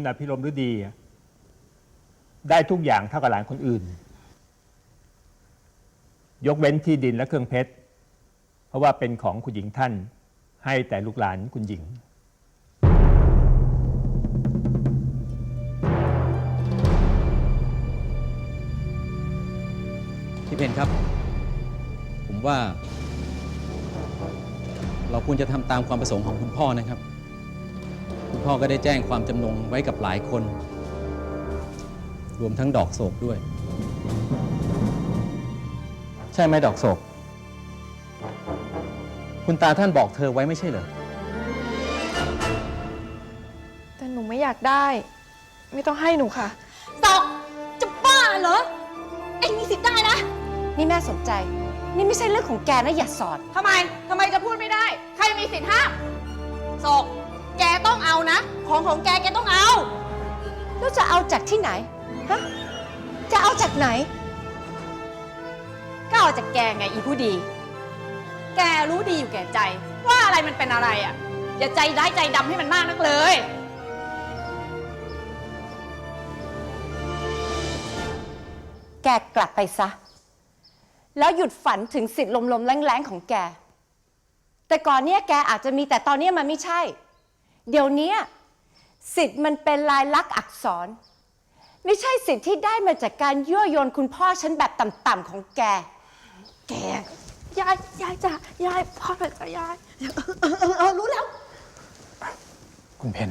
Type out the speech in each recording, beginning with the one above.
คุณอภิรมฤดี ได้ทุกอย่างเท่ากับหลานคนอื่น ยกเว้นที่ดินและเครื่องเพชร เพราะว่าเป็นของคุณหญิงท่าน ให้แต่ลูกหลานคุณหญิงพี่เพนครับ ผมว่า เราควรจะทำตามความประสงค์ของคุณพ่อนะครับ คุณพ่อก็ได้แจ้งความจำนงไว้กับหลายคน รวมทั้งดอกโศกด้วย ใช่ไหมดอกโศก คุณตาท่านบอกเธอไว้ไม่ใช่เหรอ แต่หนูไม่อยากได้ ไม่ต้องให้หนูค่ะ ตอกจะบ้าเหรอ เอ็งมีสิทธิ์ได้นะ นี่แม่สนใจ นี่ไม่ใช่เรื่องของแกนะอย่าสอด ทำไม ทำไมจะพูดไม่ได้ ใครมีสิทธิ์ห้ามศก แกต้องเอานะ ของของแกแกต้องเอา แล้วจะเอาจากที่ไหน ฮะ จะเอาจากไหน ก็เอาจากแกไงอีผู้ดี แกรู้ดีอยู่แก่ใจ ว่าอะไรมันเป็นอะไรอะ อย่าใจร้ายใจดำให้มันมากนักเลย แกกลับไปซะ แล้วหยุดฝันถึงสิทธิ์ลมๆแรงๆของแก แต่ก่อนเนี้ยแกอาจจะมีแต่ตอนเนี้ยมันไม่ใช่ เดี๋ยวเนี้ยสิทธิ์มันเป็นลายลักษณ์อักษร ไม่ใช่สิทธิ์ที่ได้มาจากการยั่วยวนคุณพ่อฉันแบบต่ำๆของแก แก ยายยายจ้ะยายพ่อหน่อยจ้ะยายเออรู้แล้ว คุณเพน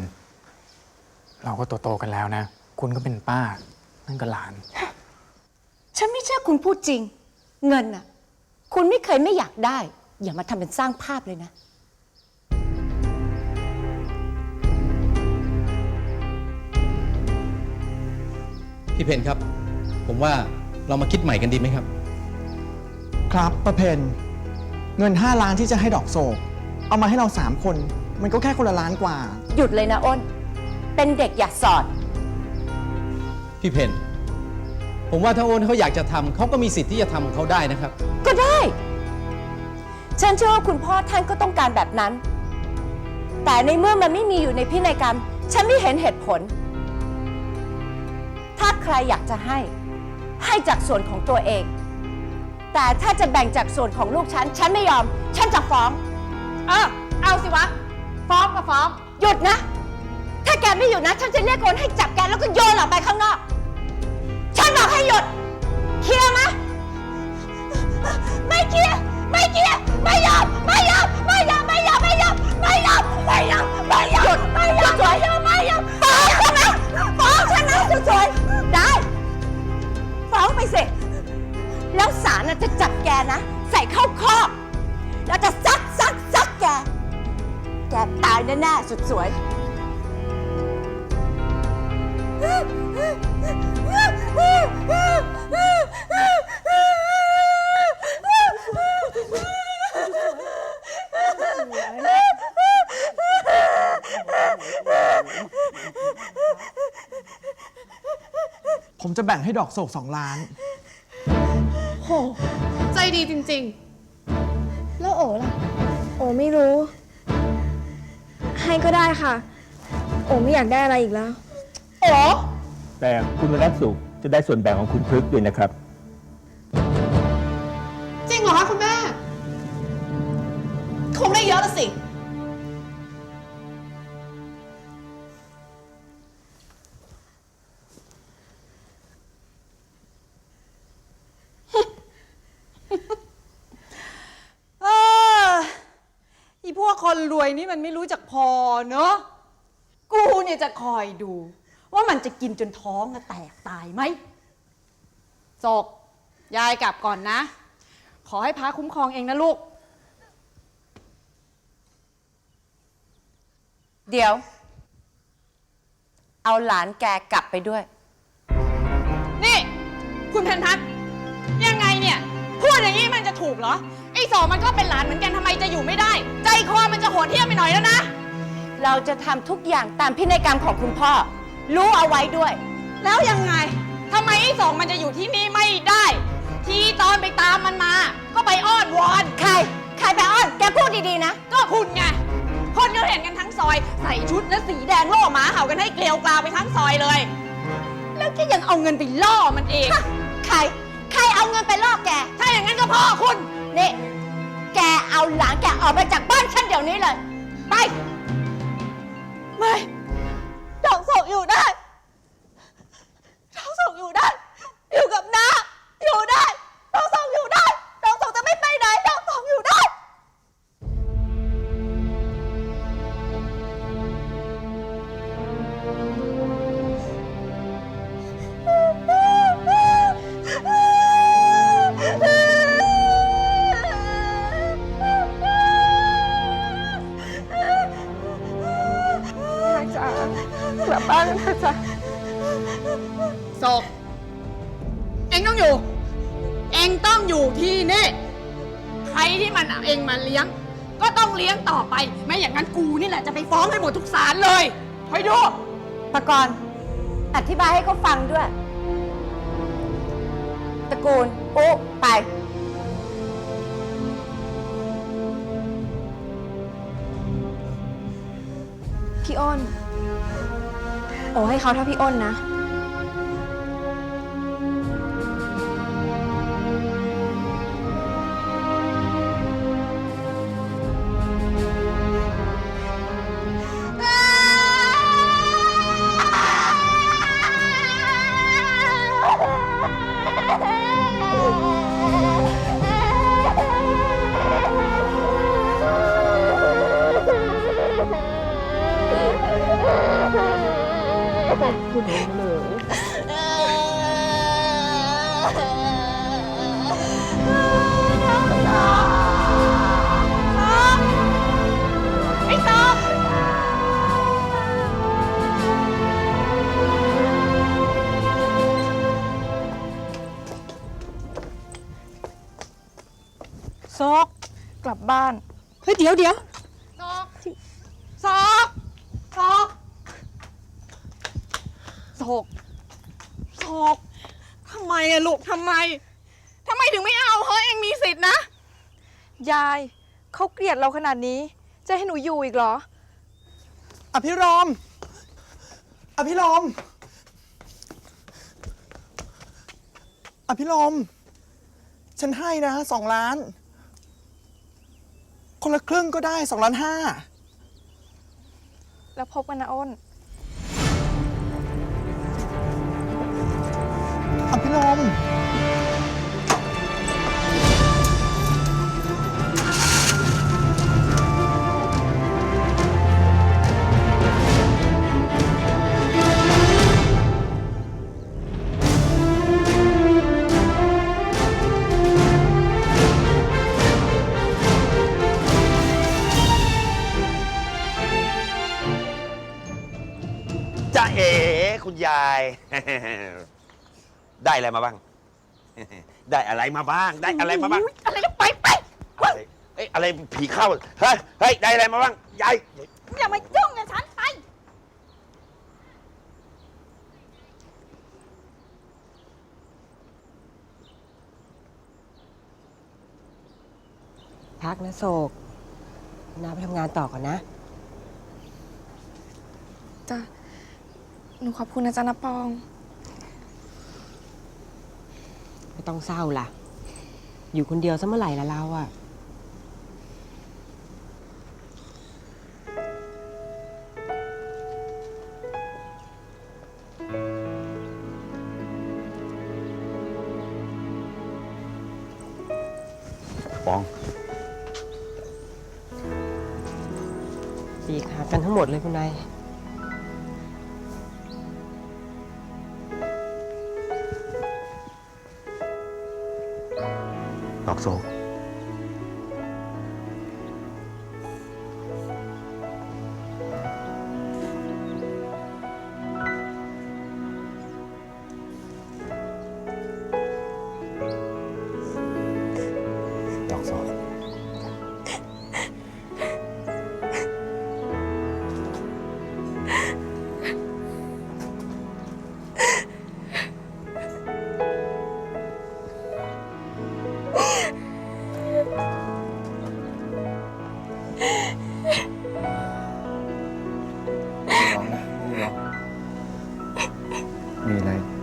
เราก็โตๆกันแล้วนะ คุณก็เป็นป้า นั่นก็หลาน ฉันไม่เชื่อคุณพูดจริง เงินน่ะ คุณไม่เคยไม่อยากได้ อย่ามาทำเป็นสร้างภาพเลยนะ พี่เพนครับ ผมว่าเรามาคิดใหม่กันดีไหมครับ ครับประเพณเงิน 5 ล้านที่จะให้ดอกโศก เอามาให้เรา 3 คน มันก็แค่คนละล้านกว่า หยุดเลยนะอ้น เป็นเด็กอย่าสอด พี่เพนผมว่าถ้าโอนเขาอยากจะทำเขาก็มีสิทธิ์ที่จะทำของเขาได้นะครับ ก็ได้ ฉันเชื่อว่าคุณพ่อท่านก็ต้องการแบบนั้น แต่ในเมื่อมันไม่มีอยู่ในพินัยกรรม ฉันไม่เห็นเหตุผล ถ้าใครอยากจะให้ ให้จากส่วนของตัวเอง แต่ถ้าจะแบ่งจากส่วนของลูกฉัน ฉันไม่ยอม ฉันจะฟ้อง เออเอาสิวะ ฟ้องก็ฟ้อง หยุดนะ ถ้าแกไม่หยุดนะ ฉันจะเรียกคนให้จับแกแล้วก็โยนออกไปข้างนอก ฉันบอกให้หยุด เคลียร์ไหมไม่เคลียร์ ไม่เคลียร์ ไม่ยอม ไม่ยอม ไม่ยอม ไม่ยอม ไม่ยอม ไม่ยอมไม่ นะ ใส่เข้าคอกแล้วจะซักซักซักแก แกตายแน่ๆสุดสวย ผมจะแบ่งให้ดอกโศก2ล้านใจ ดีจริง ๆ แล้วโอล่ะ โอไม่รู้ ให้ก็ได้ค่ะ โอไม่อยากได้อะไรอีกแล้ว โอ้แต่คุณวรัตน์สุขจะได้ส่วนแบ่งของคุณพฤกษ์ด้วยนะครับ จริงเหรอคะคุณแม่ คงได้เยอะละสิ วกคนรวยนี่มันไม่รู้จักพอเนอะกูเนี่ยจะคอยดู ว่ามันจะกินจนท้องอะแตกตายไหมศกยายกลับก่อนนะ ขอให้พระคุ้มครองเองนะลูก เดี๋ยว เอาหลานแกกลับไปด้วย นี่ คุณเพนพัฒน์ยังไงเนี่ย พูดอย่างนี้มันจะถูกเหรอ อ้สองมันก็เป็นหลานเหมือนกันทำไมจะอยู่ไม่ได้ ใจคอมันจะโหดเหี้ยมไปหน่อยแล้วนะ เราจะทำทุกอย่างตามพินัยกรรมของคุณพ่อ รู้เอาไว้ด้วย แล้วยังไงทำไมไอ้สองมันจะอยู่ที่นี่ไม่ได้ ทีตอนไปตามมันมา ก็ไปอ้อนวอน ใคร ใครไปอ้อน แกพูดดีๆนะ ก็คุณไง คนก็เห็นกันทั้งซอยสส่ชุดและสีแดงล่อหมาเห่ากันให้เกลียวกราวไปทั้งซอยเลย แล้วแกยังเอาเงินไปล่อมันเองใคร ใครเอาเงินไปล่อแก ถ้าอย่างนั้นก็พ่อคุณ นี่ แกเอาหลานแกออกไปจากบ้านฉันเดี๋ยวนี้เลย ไป ไม่ดอกส่งอยู่ได้ เลยคอยดูปกรณ์อธิบายให้เขาฟังด้วย ตระกูลอุ๊ไป พี่อ้น โอ้ให้เขาเท่าพี่อ้นนะ ไอ้ศกซกกลับบ้าน เฮ้ยเดี๋ยวเดี๋ยว ศกศกศกศกศกทำไม อะลูกทำไมทำไมถึงไม่เอาเฮ้ยเองมีสิทธินะ ยายเขาเกลียดเราขนาดนี้ จะให้หนูอยู่อีกเหรอ อภิรมย์อภิรมย์อภิรมย์ฉันให้นะสองล้าน คนละครึ่งก็ได้สองล้านห้า แล้วพบกันนะอ้น อภิรมจ้าเอ๋คุณยาย ได้อะไรมาบ้าง ได้อะไรมาบ้าง ได้อะไรมาบ้าง อะไรแล้วไปไปอะไรเอ้ยอะไรผีเข้าเฮ้ยเฮ้ยได้อะไรมาบ้างยายอย่ามายุ่งกับฉันไป พักนะโศกน้าไปทำงานต่อก่อนนะ จ้ะหนูขอบคุณนะจ๊ะนะปอง ไม่ ต้องเศร้าล่ะ อยู่คนเดียวซะเมื่อไหร่ละเราอะปองปีกหักกันทั้งหมดเลยคุณนาย ดอ 你来。